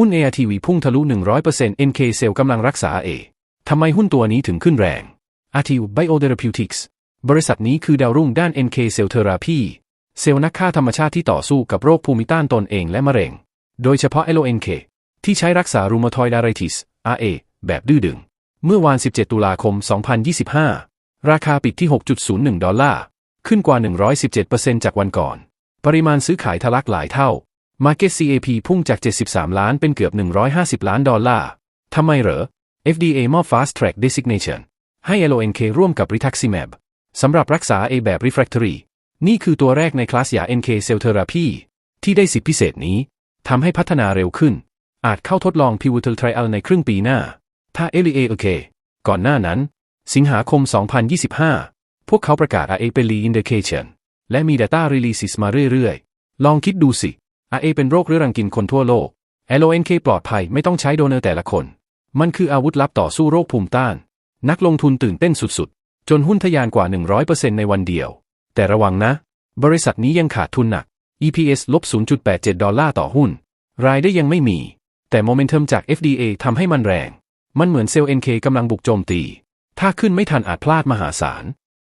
หุ้น ARTV พุ่งทะลุ 100% NK เซลกำลังรักษา A ทำไมหุ้นตัวนี้ถึงขึ้นแรง RTU Biotherapeutics บริษัทนี้คือดาวรุ่งด้าน NK Cell Therapy เซลล์นักฆ่าธรรมชาติที่ต่อสู้กับโรคภูมิต้านตนเองและมะเร็ง โดยเฉพาะ LONK ที่ใช้รักษารูมาทอยด์อาร์ไ t ติส RA แบบดื้อดึง เมื่อวาน 17 ตุลาคม 2025 ราคาปิดที่ 6.01 ดอลลาร์ ขึ้นกว่า 117%จากวันก่อน ปริมาณซื้อขายทะลักหลายเท่า Market CAP พุ่งจาก 73 ล้านเป็นเกือบ 150 ล้านดอลลาร์ ทำไมเหรอ FDA มอบ Fast Track Designation ให้ LONK ร่วมกับ Rituximab สำหรับรักษา A แบบ Refractory นี่คือตัวแรกในคลาสยา NK Cell Therapy ที่ได้สิทธิพิเศษนี้ทำให้พัฒนาเร็วขึ้น อาจเข้าทดลอง Pivotal Trial ในครึ่งปีหน้า ถ้า LA โอเคก่อนหน้านั้น สิงหาคม 2025 พวกเขาประกาศ RA เป็น Lead Indication และมี Data Releases มาเรื่อยๆ ลองคิดดูสิ RA เป็นโรคเรื้อรังกินคนทั่วโลก LONK ปลอดภัยไม่ต้องใช้โดเนอร์แต่ละคน มันคืออาวุธลับต่อสู้โรคภูมิต้าน นักลงทุนตื่นเต้นสุดๆ จนหุ้นทะยานกว่า 100%ในวันเดียว แต่ระวังนะ บริษัทนี้ยังขาดทุนหนัก EPS ลบ 0.87 ดอลลาร์ต่อหุ้น รายได้ยังไม่มี แต่โมเมนตัมจาก FDA ทำให้มันแรง มันเหมือนเซลล์ NK กำลังบุกโจมตี ถ้าขึ้นไม่ทันอาจพลาดมหาศาล